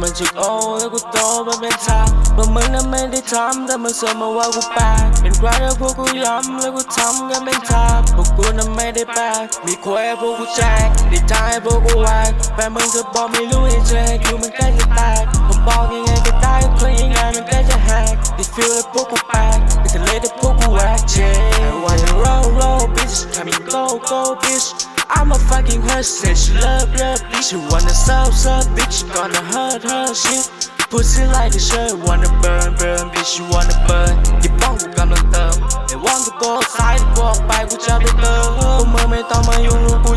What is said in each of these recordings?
มาจากโอแล้วกูโตมาเป็นชายพวกมึงนั้นไม่ได้ทำแต่มึงเสมอว่ากูแปลกเป็นใครแล้วพวกกูย้ำแล้วกูทำกันเป็นทาพวกกูนั้นไม่ได้แปลกมีควยพวกกูแจกได้ทายพวกกูแหวกแฟนมึงจะบอกไม่รู้ไอ้เจ๊กูมันใกล้จะแตกผมบอกยังไงก็ได้คุยยังไงมันใกล้จะแหกได้ฟีลแล้วพวกกูแปลกได้ทะเลแต่พวกกูแหวกเจ I wanna roll roll bitch tell me go go bitch fucking her said she love love bitch she wanna sub sub bitch gonna hurt her shit Pussy like the shirt wanna burn burn bitch you wanna burn ที่ป้องกูกำลังเติมไอ้ว่าง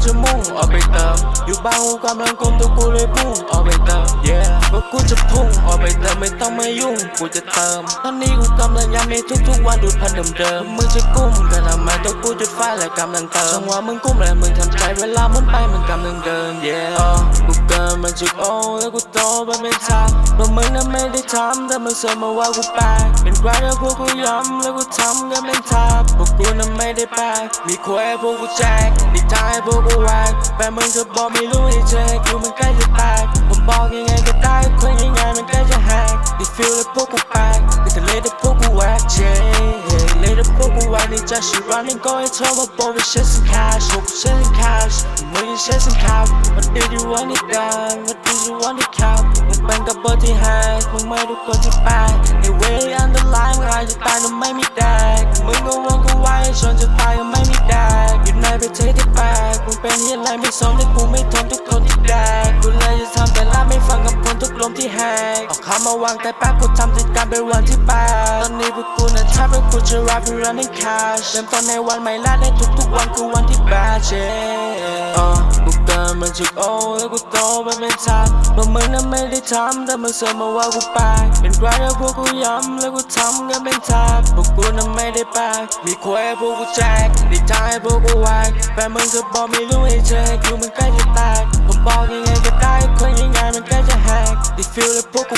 จะมุ่งออกไปเติมอยู่บ้านกูกำลังกุมตัวกูเลยพุ่งออกไปเติม yeah พวกกูจะพุ่งออกไปเติมไม่ต้องมายุ่งกูจะเติม ตอนนี้กูกำลังย้ำในทุกๆวันดูดพันเดิมเดิมมึงจะกุ้มกันทำไมตัวกูจุดไฟและกำลังเติมจังหวะมึงกุ้มและมึงทำใจเวลามันไปมันกำลังเดิน yeah กู มันจุกโอ้แล้วกูโตมาเป็นชายพวกมึงนั้นไม่ได้ทำแต่มึงเสมอว่ากูแปลกเป็นใครแล้วพวกกูย้ำแล้วกูทำกันเป็นทาสพวกกูนั้นไม่ได้แปลกมีควายพวกกูแจกนิทายพวกกูแหวกแต่มึงจะบอกไม่รู้ให้เจ๊กูมัน me while they just she running going to my boy with shit some cash hope shit some cash when you shit some cap what did you want it done what did you want it cap มึงเป็นกับเบอร์ที่แฮกมึงไม่รู้คนที่แปดไอ้เว้ยอันเดอร์ไลน์ว่าจะตายแต่ไม่มีแดกมึงก็วงก็ไว้ชนจะตายก็ไม่มีแดกอยู่ในประเทศที่แปลกมึงเป็นเฮียอะไรไม่สนแต่กูไม่ทนทุกคนที่แดกกูเลยจะทำแต่ละไม่ฟังกับคนทุกลมที่แหกเอาคำมาวางแต่แป๊บกูทำติดการเป็นวันที่แปดตอ นนี้พวกกูนั้นแทบไม่กูจะรับเพื่อนใน cash เริ่มต้นในวันใหม่และในทุกๆวันคือวันที่แปดเจ๊อะกูเกิดมาจากโอแล้วกูโตมาเป็นชายพวกมึงนั้นไม่ได้ทำแต่มึงเสมอว่ากูแปลกเป็นใครแล้วพวกกูย้ำแล้วกูทำกันเป็นทาสพวกกูนั้นไม่ได้แปลกมีควายพวกกูแจกได้ทายพวกกูแหวกแฟนมึงจะบอกไม่รู้ไอ้เจ๊กูมันใกล้จะแตกผมบอกยังไงก็ได้คุยยังไงมันใกล้จะแหกด้ฟีลแล้วพวกกู